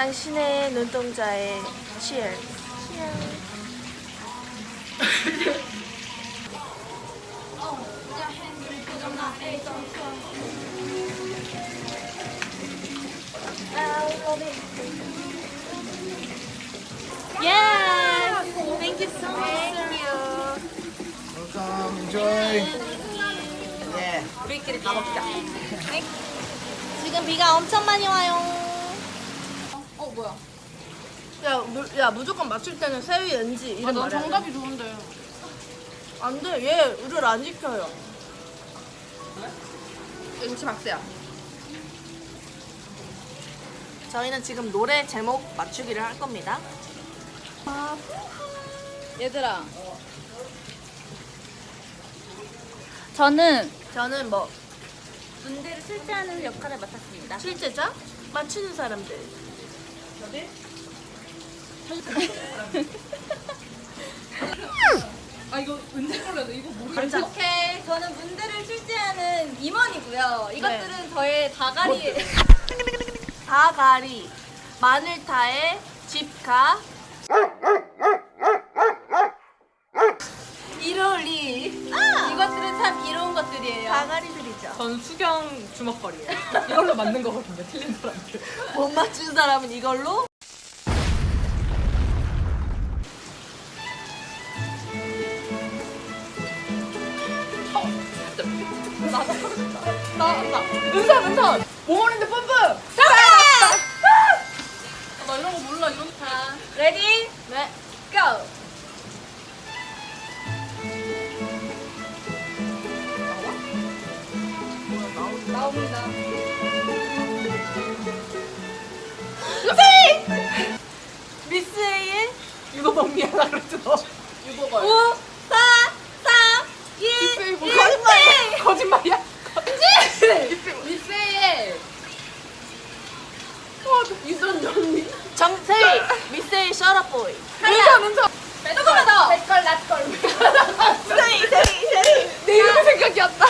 당신의 눈동자에 치얼. Yes! Thank you so much. Thank you. Welcome, enjoy. 네. 우리끼리 다 먹자. 지금 비가 엄청 많이 와요. 어 뭐야? 야, 무, 야 무조건 맞출 때는 세위 NG 이런 아, 난. 정답이 좋은데. 안 돼. 얘 우리를 안 지켜요. MC 박세야. 저희는 지금 노래 제목 맞추기를 할 겁니다. 얘들아. 저는 저는 뭐 문제를 출제하는 역할을 맡았습니다. 출제자 맞추는 사람들. 아 이거 은지 걸려서 이거 모르겠어. 가자. 오케이. 저는 문제를 출제하는 임원이고요. 이것들은 저의 다가리. 다가리 마늘타에 집가 저는 수경 주먹거리예요. 이걸로 만든 거거든요. 틀린 사람들. 못 맞춘 사람은 이걸로 나, 나. 은선, 은선. 모모랜드 이선 언니. 정세희 A 셔럿보이 은선, 은선. 조금만 더. 내걸 낫걸. 세희 세희 세희 내 이름 생각이 안 나.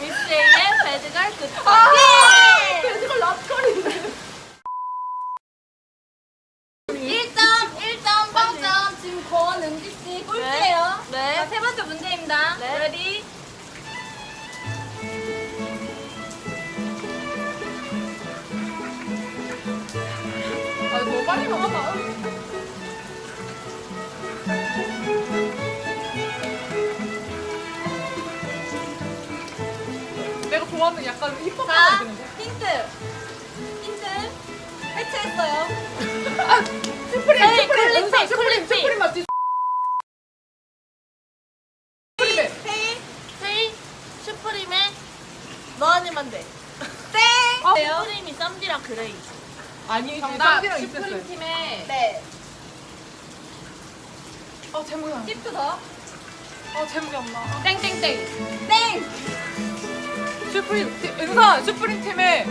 미스 A의 배드걸 굿 아, 예! 이걸 낫걸인데. 1점, 1점, 0점. 지금 권은지 씨 꼴찌예요. 네. 자, 세 번째 문제입니다. 네. 레디? 내가 좋아하는 약간 힙합 자, 하나 있는데. 힌트. 힌트. 해체했어요. 슈프림, 에이, 슈프림, 쿨리피, 은선, 슈프림, 쿨리피. 슈프림 맞지? 슈프림에. 세희 세희 슈프림의 너 아니면 돼 땡! 아, 슈프림이 쌈디랑 그레이 아니지, 정답 슈프림. 팀의 네. 아, 제목이 안 나. 팁도 더. 아, 제목이 안 나. 땡땡땡. 땡! 슈프림, 팀- 은선, 슈프림 팀의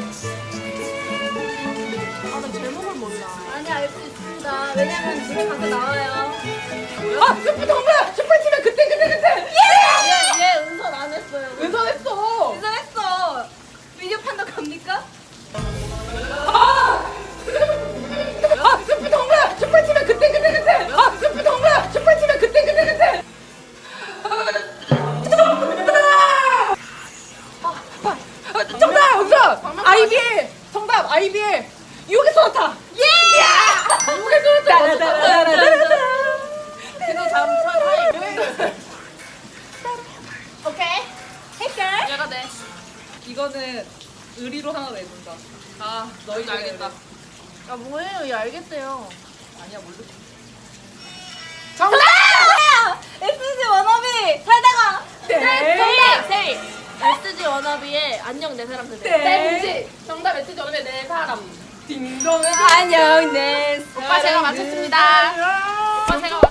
아나 제목을 몰라 아니, 알 수 있습니다. 왜냐면 집에 가서 나와요. 아, 슈프 정답! 슈프림 팀의 그때, 그때, 그때! 얘, 안녕 내 사람 그대 네. 정답 매트 전에 네 사람. 딩동. 안녕 네 오빠 제가 맞췄습니다. 오빠 제가 맞췄. 자주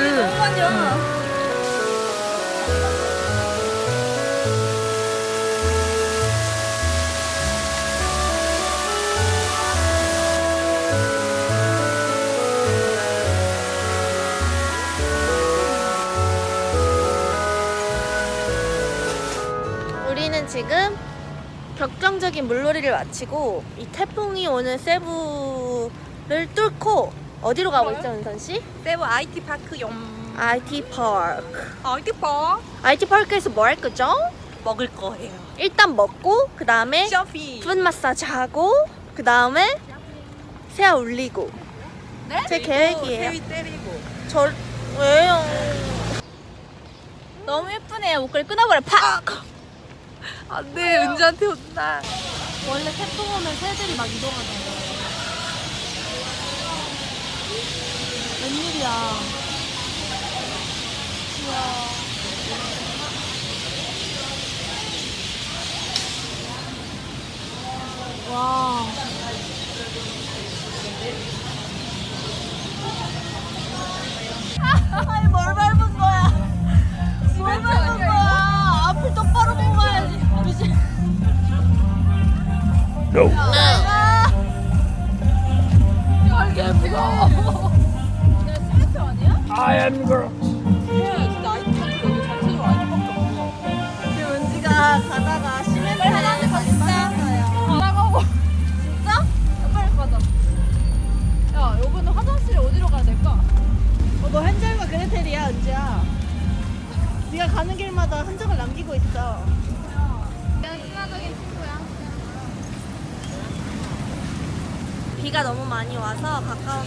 그-. 우리는 지금 격정적인 물놀이를 마치고 이 태풍이 오는 세부를 뚫고 어디로 가고 있죠, 은선 씨? 세부 IT 파크 용. IT 파크. IT 파크 IT 파크에서 뭐 할 거죠? 먹을 거예요. 일단 먹고 그 다음에 쇼핑. 풋 마사지 하고 그 다음에 새아 올리고. 네? 제 계획이에요. 세위 때리고. 저 왜요? 너무 예쁘네요. 목걸이 끊어버려. 팍. 안돼 은지한테 혼나. 원래 태풍 오면 새들이 막 이동하잖아요. 웬일이야. 귀여워. 와.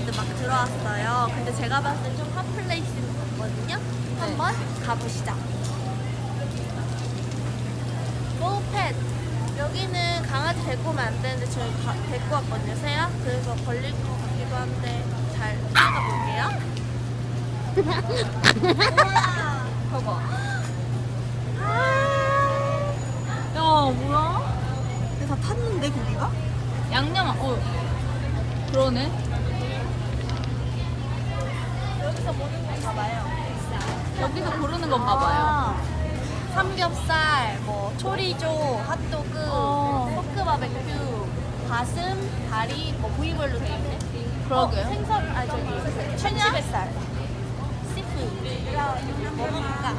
가까운데 막 들어왔어요. 근데 제가 봤을 때 좀 핫플레이스인 것 같거든요. 한번 가보시죠. 모펫 여기는 강아지 데리고 오면 안 되는데 저희 가, 데리고 왔거든요, 새야. 그래서 걸릴 것 같기도 한데 잘 찾아볼게요. 봐봐. 야, 뭐야? 다 탔는데 고기가? 양념, 어. 그러네. 여기서 보는 건가 봐요. 여기서 고르는 건가 봐요. 아, 삼겹살, 뭐 초리조, 핫도그, 어. 포크 바베큐, 가슴, 다리, 뭐 부위별로 돼 있네. 그러게요. 어, 생선, 아 저기 참치뱃살, 씨푸드. 뭐 먹을까?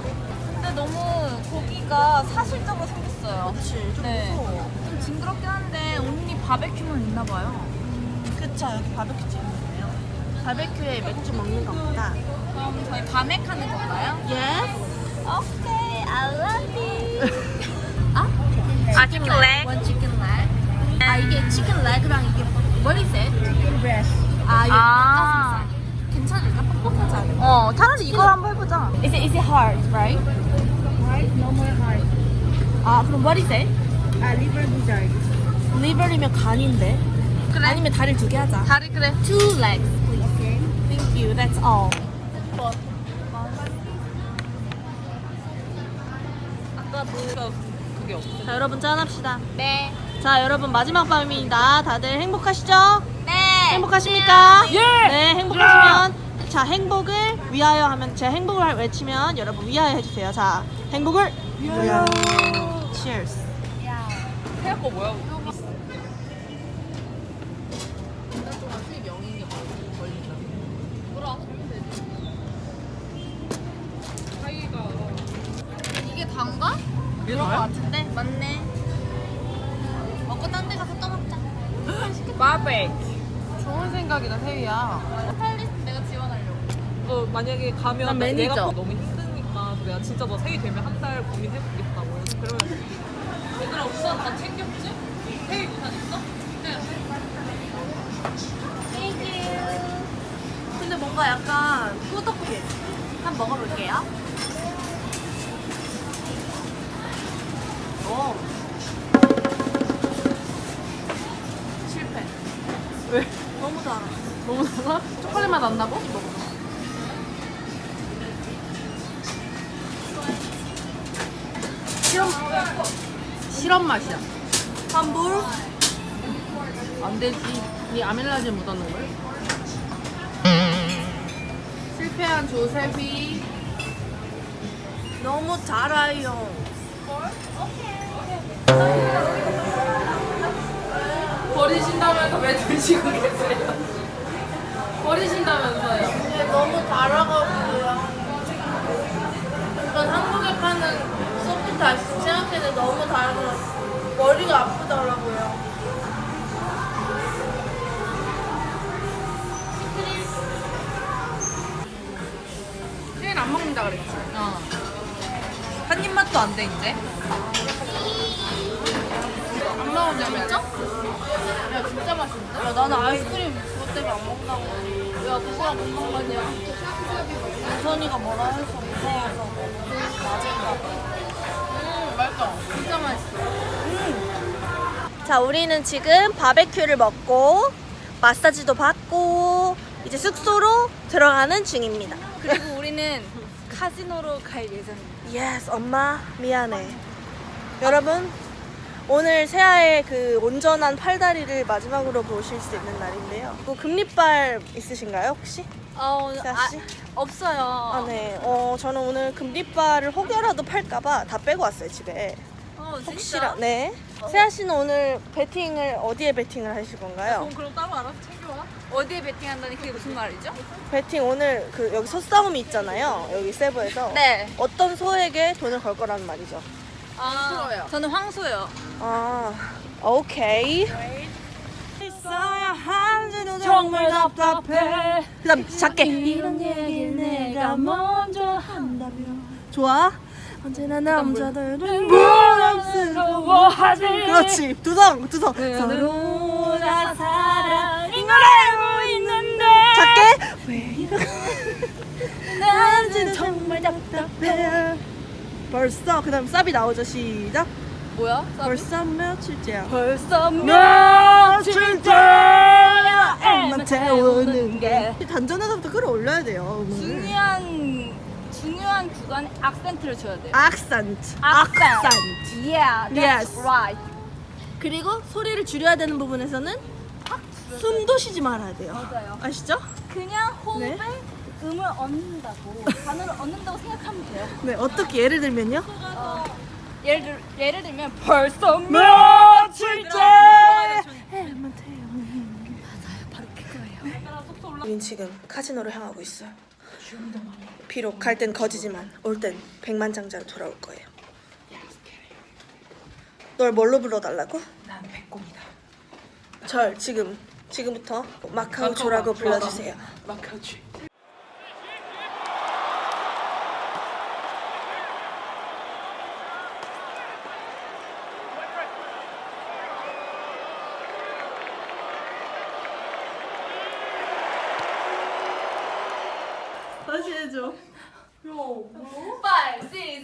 근데 너무 고기가 사실적으로 생겼어요. 그렇지, 좀 네. 무서워. 좀 징그럽긴 한데 언니 바베큐만 있나 봐요. 그쵸, 여기 바베큐 집이네요. 바베큐에 맥주 먹는 것보다. 그럼 저희 밤액하는 건가요? Yes. 오케이, I love it. 아, 치킨 leg. One chicken leg. 아 이게 치킨 레그랑 이게 what is it? 아 이게 아. 닭가슴살. 괜찮을까? 뻑뻑하지 않을까? 어, 차라리 이걸 한번 해보자. Is it is it hard, right? No more heart. 아 그럼 what is it? 아, liver gizzard. 리버리면 간인데. 그래. 아니면 다리를 두 개 하자. 다리 그래. Two legs. Thank you. That's all. 아까 그 그게 없어. 자, 여러분 짠합시다. 네. 자, 여러분 마지막 밤입니다. 다들 행복하시죠? 네. 행복하십니까? 네, 행복하시면 자 행복을 위하여 하면 제가 행복을 외치면 여러분 위하여 해주세요. 자, 행복을 위하여. Cheers. 태양 거 뭐야? 이게 그런 거? 같은데? 맞네. 먹고 딴 데 가서 또 먹자. 바베. 좋은 생각이다 세희야. 스타일리스트 내가 지원하려고. 너 만약에 가면 난 매니저. 내가 너무 힘드니까 내가 진짜 너 세희 되면 한 달 고민해보겠다고. 그러면 얘들아 우산 다 챙겼지? 세희 우산 있어? 네. 근데 뭔가 약간 꾸덕해. 한번 먹어볼게요. 달아? 초콜릿 맛 안 나고? 먹어봐. 실험 실험 맛이야. 환불. 안 되지. 니 아밀라제 묻어놓은 걸? 실패한 조셉이 너무 달아요. 버리신다면서 왜 드시고 계세요? 버리신다면서요? 네, 너무 달아가지고요. 이건 한국에 파는 소프트 아이스 생각했는데 너무 달아서 머리가 아프더라고요. 혜인 안 먹는다 그랬지? 어. 한 입맛도 안 돼 이제. 안 먹으냐면 야 진짜 맛있는데? 야 나는 아이스크림 때문에 안 먹는다고. 야 그거야 못 먹겠냐? 우선이가 뭐라 해서 무서워서 맞을까 음 맛있어. 진짜 맛있어. 자 우리는 지금 바베큐를 먹고 마사지도 받고 이제 숙소로 들어가는 중입니다. 그리고 우리는 카지노로 갈 예정입니다. 예스 엄마 미안해 여러분 오늘 새하의 그 온전한 팔다리를 마지막으로 보실 수 있는 날인데요 뭐 금리빨 있으신가요 혹시? 어, 세아 씨? 없어요. 아, 네. 어, 저는 오늘 금리빨을 혹여라도 팔까봐 다 빼고 왔어요, 집에. 어? 혹시라. 네. 세아 씨는 오늘 베팅을, 어디에 베팅을 하실 건가요? 그럼 그럼 따로 알아서 챙겨와. 어디에 베팅한다니 그게 무슨 말이죠? 베팅 오늘 그, 여기 소싸움이 있잖아요. 여기 세부에서. 네. 어떤 소에게 돈을 걸 거라는 말이죠. 아, 저는 황소요. 아, 오케이. 정말 답답해. 그 다음, 작게. 이런 얘기 내가 먼저 한다면 좋아. 언제나 남자들은 부담스러워하지. 그렇지. 두성, 두성. 서로가 사랑인 걸 알고 있는데. 작게. 왜 이렇게. 난지는 정말 답답해. 벌써 그 다음 쌉이 나오죠. 시작. 뭐야? 벌써 며칠째야. 벌써 며칠째야. 애만 태우는 게. 단전에서부터 끌어올려야 돼요. 음을. 중요한 중요한 구간에 악센트를 줘야 돼요. 악센트. 악센트. Yeah, that's Yes. right. 그리고 소리를 줄여야 되는 부분에서는 숨도 쉬지 말아야 돼요. 맞아요. 아시죠? 그냥 호흡에 네. 음을 얻는다고 단어를 얻는다고 생각하면 돼요. 네, 어떻게 예를 들면요? 어, 예를 들 예를 들면 벌써 며칠째 우린 지금 카지노로 향하고 있어요. 비록 갈 땐 거지지만 올 땐 백만장자로 돌아올 거예요. 널 뭘로 불러달라고? 난 백곰이다. 절 지금 지금부터 마카오조라고 불러주세요. 마카오쥐.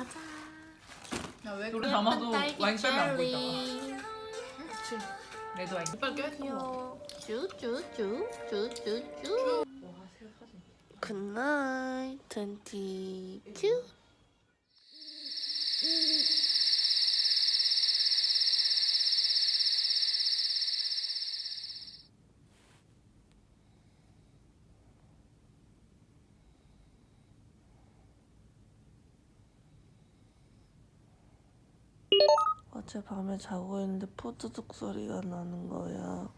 맞아. 야왜 노래 담아도 와인병이 안 보인다. 레드 와인. 빨리 껴. 쭈쭈쭈쭈쭈쭈. 와 새우 사진. 굿나잇 22 어젯밤에 자고 있는데 푸드득 소리가 나는 거야.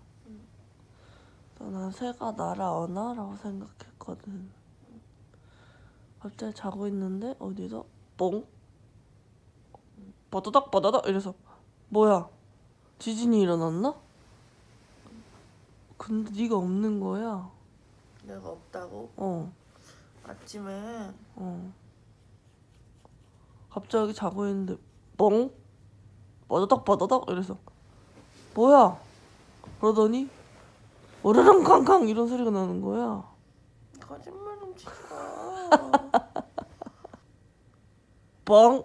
난 새가 날아오나? 라고 생각했거든. 갑자기 자고 있는데 어디서 뽕? 버더덕 버더덕 이래서 뭐야? 지진이 일어났나? 근데 네가 없는 거야. 내가 없다고? 어, 아침에 어. 갑자기 자고 있는데 뻥? 버더덕 버더덕 이래서 뭐야? 그러더니 오르렁 쾅쾅 이런 소리가 나는 거야. 거짓말 좀 치지 마. 뻥?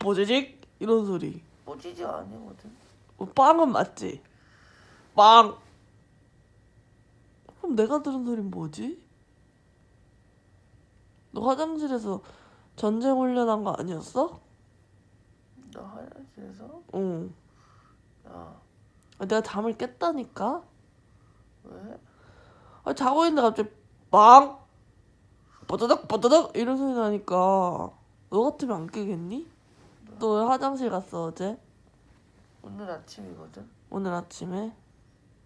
보지직 이런 소리. 뽀지지 아니거든. 어, 빵은 맞지? 빵. 그럼 내가 들은 소린 뭐지? 너 화장실에서 전쟁 훈련한 거 아니었어? 나 화장실에서? 응. 야, 아, 내가 잠을 깼다니까? 왜? 아, 자고 있는데 갑자기 빵! 뽀드덕 뽀드덕 이런 소리 나니까 너 같으면 안 깨겠니? 너 왜 화장실 갔어 어제? 오늘 아침이거든. 오늘 아침에?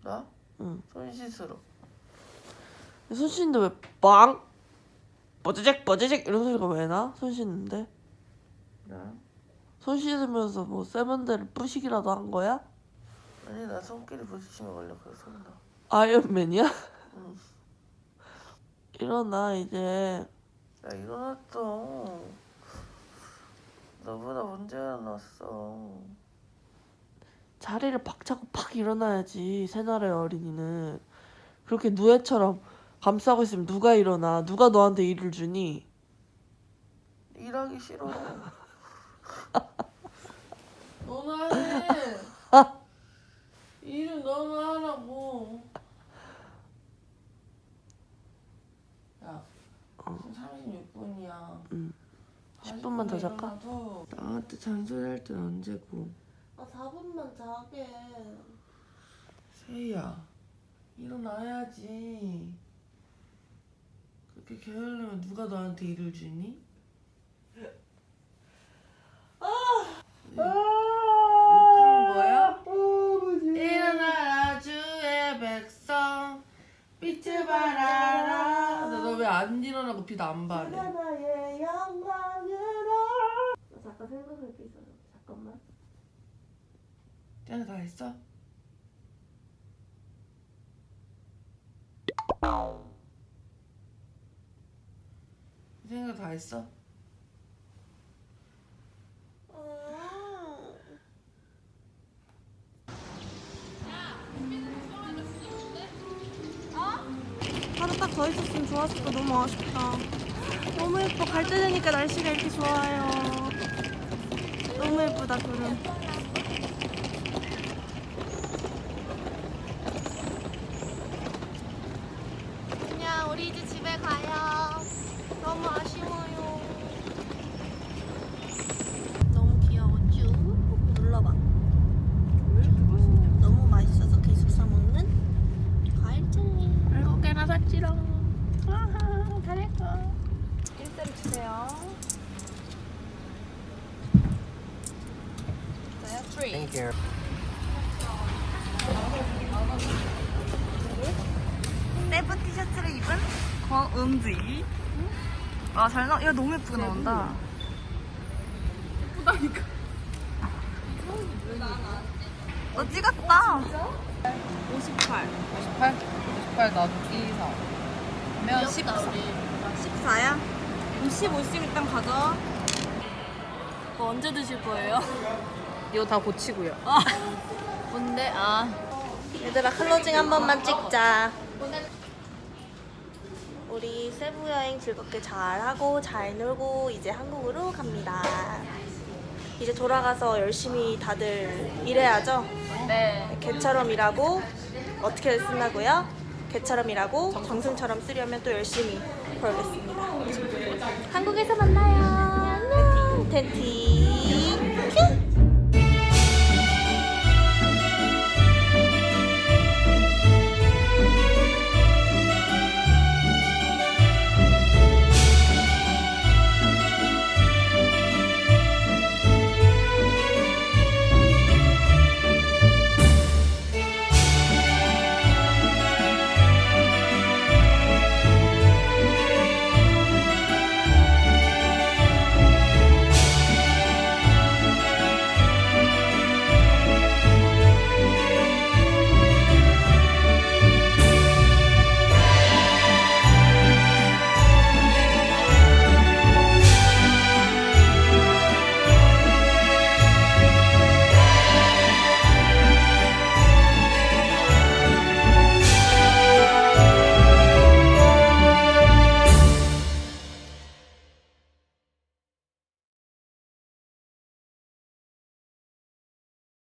나? 응. 손 씻으러. 손 씻는데 왜 빵? 뽀지직 뽀지직 이런 소리가 왜 나? 손 씻는데? 나? 손 씻으면서 뭐 세면대를 뿌시기라도 한 거야? 아니 나 손길이 부딪히면 원래 그래 손 나. 아이언맨이야? 응. 일어나 이제 야 일어났어. 너보다 먼저 일어났어. 자리를 박차고 팍 일어나야지 새날의 어린이는 그렇게 누에처럼 감싸고 있으면 누가 일어나 누가 너한테 일을 주니 일하기 싫어. 너나 해. 일은 너나 하라고. 야, 지금 36분이야. 응. 10분만 더 잘까? 나한테 잔소리할 땐 언제고? 아 4분만 자게 세희야 일어나야지. 그렇게 게으르면 누가 너한테 일을 주니? 거야? 일어나라 주의 백성 빛을 발하라 너 왜 안 일어나고 빛 안 발해? 나의 영광으로 나 잠깐 생각할 게 있어 잠깐만 쟤네 다 했어? 생각 다 했어? 더 있었으면 좋았을 거 너무 아쉽다. 너무 예뻐. 갈 때 되니까 날씨가 이렇게 좋아요. 너무 예쁘다 구름. 그냥 우리 이제 집에 가요. 너무 아쉬워요 너무 귀여워 쭉 눌러봐 너무 맛있어서 계속 사 먹는 과일jel리 일곱 개나 샀지롱. 아하, 잘했어. 1대를 주세요 세부 티셔츠를 입은 권은지 아 잘 나.. 야 너무 예쁘게 나온다 예쁘다니까 너 찍었다 58. 58? 58 나도 2, 4. 그러면 14. 14야? 15 있으면 일단 가져 뭐 언제 드실 거예요? 이거 다 고치고요. 뭔데? 아 얘들아 클로징 한 번만 찍자 우리 세부 여행 즐겁게 잘 하고 잘 놀고 이제 한국으로 갑니다 이제 돌아가서 열심히 다들 일해야죠? 네. 개처럼 일하고 어떻게 쓴다고요? 개처럼 일하고 정승처럼 쓰려면 또 열심히 벌겠습니다. 한국에서 만나요. 안녕. 텐티